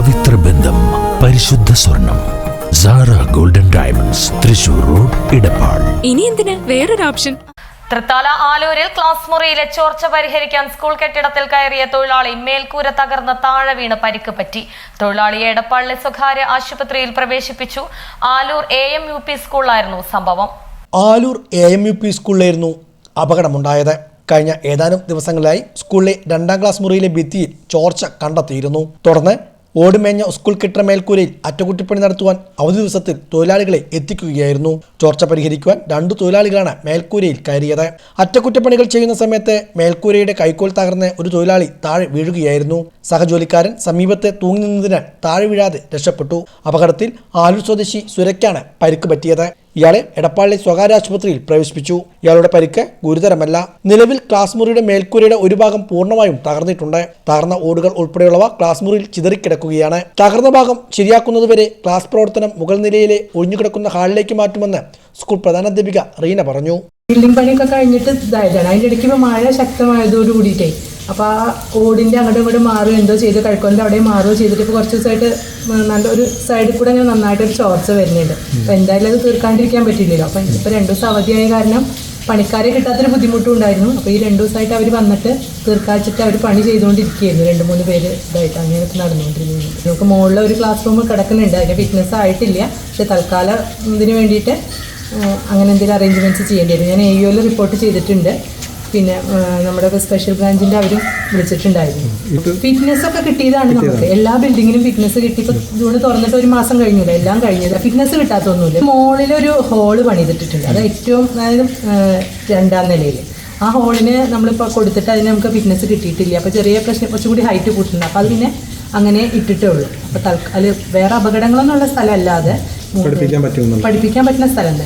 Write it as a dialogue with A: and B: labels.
A: പവിത്ര ബന്ധം പരിശുദ്ധ സ്വർണം Sara golden diamonds Thrissur road Edappal
B: ഇനി എന്തിന്? വേറൊരു ഓപ്ഷൻ.
C: തൃത്താല ആലൂരിൽ ക്ലാസ് മുറിയിലെ ചോർച്ച പരിഹരിക്കാൻ സ്കൂൾ കെട്ടിടത്തിൽ കയറിയ തൊഴിലാളി മേൽക്കൂര തകർന്ന് താഴെ വീണ് പരിക്ക് പറ്റി. തൊഴിലാളിയെ എടപ്പാളിലെ സ്വകാര്യ ആശുപത്രിയിൽ പ്രവേശിപ്പിച്ചു. Aloor A M U P സ്കൂളിലായിരുന്നു സംഭവം.
D: Aloor A M U P സ്കൂളിലായിരുന്നു അപകടമുണ്ടായത്. കഴിഞ്ഞ ഏതാനും ദിവസങ്ങളിലായി സ്കൂളിലെ രണ്ടാം ക്ലാസ് മുറിയിലെ ഭിത്തിയിൽ ചോർച്ച കണ്ടെത്തിയിരുന്നു. തുടർന്ന് ഓടുമേഞ്ഞ സ്കൂൾ കെട്ടിട മേൽക്കൂരയിൽ അറ്റകുറ്റിപ്പണി നടത്തുവാൻ അവധി ദിവസത്തിൽ തൊഴിലാളികളെ എത്തിക്കുകയായിരുന്നു. ചോർച്ച പരിഹരിക്കുവാൻ രണ്ടു തൊഴിലാളികളാണ് മേൽക്കൂരയിൽ കയറിയത്. അറ്റകുറ്റപ്പണികൾ ചെയ്യുന്ന സമയത്ത് മേൽക്കൂരയുടെ കൈക്കോൽ തകർന്ന് ഒരു തൊഴിലാളി താഴെ വീഴുകയായിരുന്നു. സഹജോലിക്കാരൻ സമീപത്തെ തൂങ്ങി നിന്നതിനാൽ താഴെ വീഴാതെ രക്ഷപ്പെട്ടു. അപകടത്തിൽ ആലൂർ സ്വദേശി സുരയ്ക്കാണ് പരിക്ക് പറ്റിയത്. ഇയാളെ എടപ്പാളിലെ സ്വകാര്യ ആശുപത്രിയിൽ പ്രവേശിപ്പിച്ചു. ഇയാളുടെ പരിക്ക് ഗുരുതരമല്ല. നിലവിൽ ക്ലാസ് മുറിയുടെ മേൽക്കൂരയുടെ ഒരു ഭാഗം പൂർണമായും തകർന്നിട്ടുണ്ട്. തകർന്ന ഓടുകൾ ഉൾപ്പെടെയുള്ളവ ക്ലാസ് മുറിയിൽ ചിതറിക്കിടക്കുകയാണ്. തകർന്ന ഭാഗം ശരിയാക്കുന്നതുവരെ ക്ലാസ് പ്രവർത്തനം മുകൾ നിലയിലെ ഒഴിഞ്ഞുകിടക്കുന്ന ഹാളിലേക്ക് മാറ്റുമെന്ന് സ്കൂൾ പ്രധാനാധ്യാപിക റീന പറഞ്ഞു.
E: ബിൽഡിംഗ് പണിയൊക്കെ കഴിഞ്ഞിട്ട് ഇതായതാണ് അതിന്റെ ഇടയ്ക്ക് മഴ ശക്തമായതോട് കൂടിയിട്ടേ അപ്പോൾ ആ ഓടിന്റെ അങ്ങോട്ടും ഇങ്ങോട്ടും മാറുകയോ എന്തോ ചെയ്ത് കഴിക്കൊന്റെ അവിടെ മാറുകയോ ചെയ്തിട്ട് ഇപ്പോൾ കുറച്ച് ദിവസമായിട്ട് നല്ല ഒരു സൈഡിൽ കൂടെ ഇങ്ങനെ നന്നായിട്ടൊരു ചോർച്ച വരുന്നുണ്ട്. അപ്പോൾ എന്തായാലും അത് തീർക്കാണ്ടിരിക്കാൻ പറ്റില്ലല്ലോ അപ്പം ഇപ്പോൾ രണ്ട് ദിവസം അവധിയായ കാരണം പണിക്കാരെ കിട്ടാത്തൊരു ബുദ്ധിമുട്ടും ഉണ്ടായിരുന്നു അപ്പോൾ ഈ രണ്ട് ദിവസമായിട്ട് അവർ വന്നിട്ട് തീർക്കാച്ചിട്ട് അവർ പണി ചെയ്തുകൊണ്ടിരിക്കുകയായിരുന്നു. രണ്ട് മൂന്ന് പേര് ഇതായിട്ട് അങ്ങനെ നടന്നുകൊണ്ടിരുന്നു നമുക്ക് മുകളിലെ ഒരു ക്ലാസ് റൂം കിടക്കുന്നുണ്ട്. അതിന്റെ ഫിറ്റ്നസ് ആയിട്ടില്ല. പക്ഷെ തൽക്കാലം ഇതിന് വേണ്ടിയിട്ട് അങ്ങനെ എന്തെങ്കിലും അറേഞ്ച്മെന്റ്സ് ചെയ്യേണ്ടി വരും. ഞാൻ എ യുവിൽ റിപ്പോർട്ട് ചെയ്തിട്ടുണ്ട്. പിന്നെ നമ്മുടെ സ്പെഷ്യൽ ബ്രാഞ്ചിന്റെ അവരും വിളിച്ചിട്ടുണ്ടായിരുന്നു. ഫിറ്റ്നസ് ഒക്കെ കിട്ടിയതാണ് നമുക്ക്. എല്ലാ ബിൽഡിങ്ങിനും ഫിറ്റ്നസ് കിട്ടി ജൂണ് തുറന്നിട്ട് ഒരു മാസം കഴിഞ്ഞില്ല എല്ലാം കഴിഞ്ഞില്ല. ഫിറ്റ്നസ് കിട്ടാത്തൊന്നുമില്ല. ഒരു ഹോൾ പണിതിട്ടിട്ടുണ്ട്. അത് ഏറ്റവും അതായത് രണ്ടാം നിലയിൽ ആ ഹോളിന് നമ്മളിപ്പോൾ കൊടുത്തിട്ട് അതിന് നമുക്ക് ഫിറ്റ്നസ് കിട്ടിയിട്ടില്ല. അപ്പോൾ ചെറിയ പ്രശ്നം കുറച്ചും കൂടി ഹൈറ്റ് കൂട്ടുന്നുണ്ട് അപ്പോൾ അത് പിന്നെ അങ്ങനെ ഇട്ടിട്ടേ ഉള്ളൂ. അപ്പോൾ തൽക്കാലം വേറെ അപകടങ്ങളൊന്നും ഉള്ള സ്ഥലമല്ലാതെ പഠിപ്പിക്കാൻ പറ്റുന്ന സ്ഥലം